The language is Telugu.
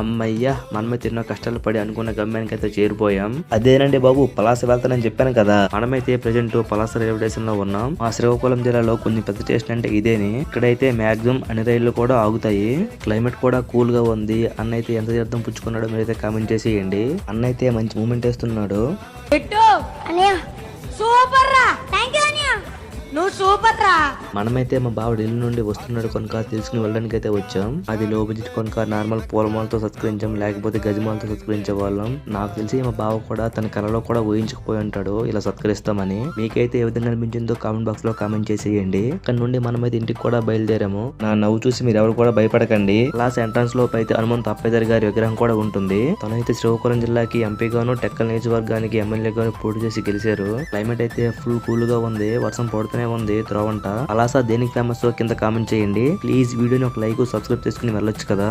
అమ్మయ్యా మనమైతే ఎన్నో కష్టాలు పడి అనుకున్న గమ్యానికి అయితే చేరిపోయాం. అదేనండి బాబు పలాస వెళ్తానని చెప్పాను కదా. మనమైతే ప్రెజెంట్ పలాస రైల్వే స్టేషన్లో ఉన్నాం. మా శ్రీకాకుళం జిల్లాలో కొంచెం పెద్ద స్టేషన్ అంటే ఇదేని. ఇక్కడైతే మాక్సిమం అన్ని రైళ్ళు కూడా ఆగుతాయి. క్లైమేట్ కూడా కూల్గా ఉంది. అన్న అయితే ఎంత తీర్థం పుచ్చుకున్నాడో మీరైతే కామెంట్ చేసేయండి అన్న అయితే మంచి మూమెంట్ వేస్తున్నాడు. పెట్టు. అన్నయ్య సూపర్ రా థ్యాంక్ యూ అన్నయ్య. నువ్వు సూపర్ రా మనమైతే మా బావ ఢిల్లీ నుండి వస్తున్నాడు కనుక తెలుసుకుని వెళ్ళడానికి అయితే వచ్చాం. అది లో బడ్జెట్ కనుక నార్మల్ పూలమాలతో సత్కరించాం లేకపోతే గజమాలతో సత్కరించే వాళ్ళం నాకు తెలిసి మా బావ కూడా తన కళలో కూడా ఊహించకపోయి ఉంటాడు ఇలా సత్కరిస్తామని. మీకైతే ఏ విధంగా అనిపించిందో కామెంట్ బాక్స్లో కామెంట్ చేసేయండి. ఇక్కడ నుండి మనమైతే ఇంటికి కూడా బయలుదేరాము. నా నవ్వు చూసి మీరు ఎవరు కూడా భయపడకండి. క్లాస్ ఎంట్రన్స్ లోపు అయితే హనుమంత్ అప్పేదర్ గారి విగ్రహం కూడా ఉంటుంది. తనైతే శ్రీకాకుళం జిల్లాకి ఎంపీగాను టెక్కల్ నియోజకవర్గానికి ఎమ్మెల్యేగాను పోటీ చేసి గెలిచారు. క్లైమేట్ అయితే ఫుల్ కూల్గా ఉంది. వర్షం పడుతూనే ఉంది. త్రోవంట అలాసా దేనికి ఫేమస్ కింద కామెంట్ చేయండి. ప్లీజ్ వీడియోని ఒక లైక్ సబ్స్క్రైబ్ చేసుకుని వెళ్ళొచ్చు కదా.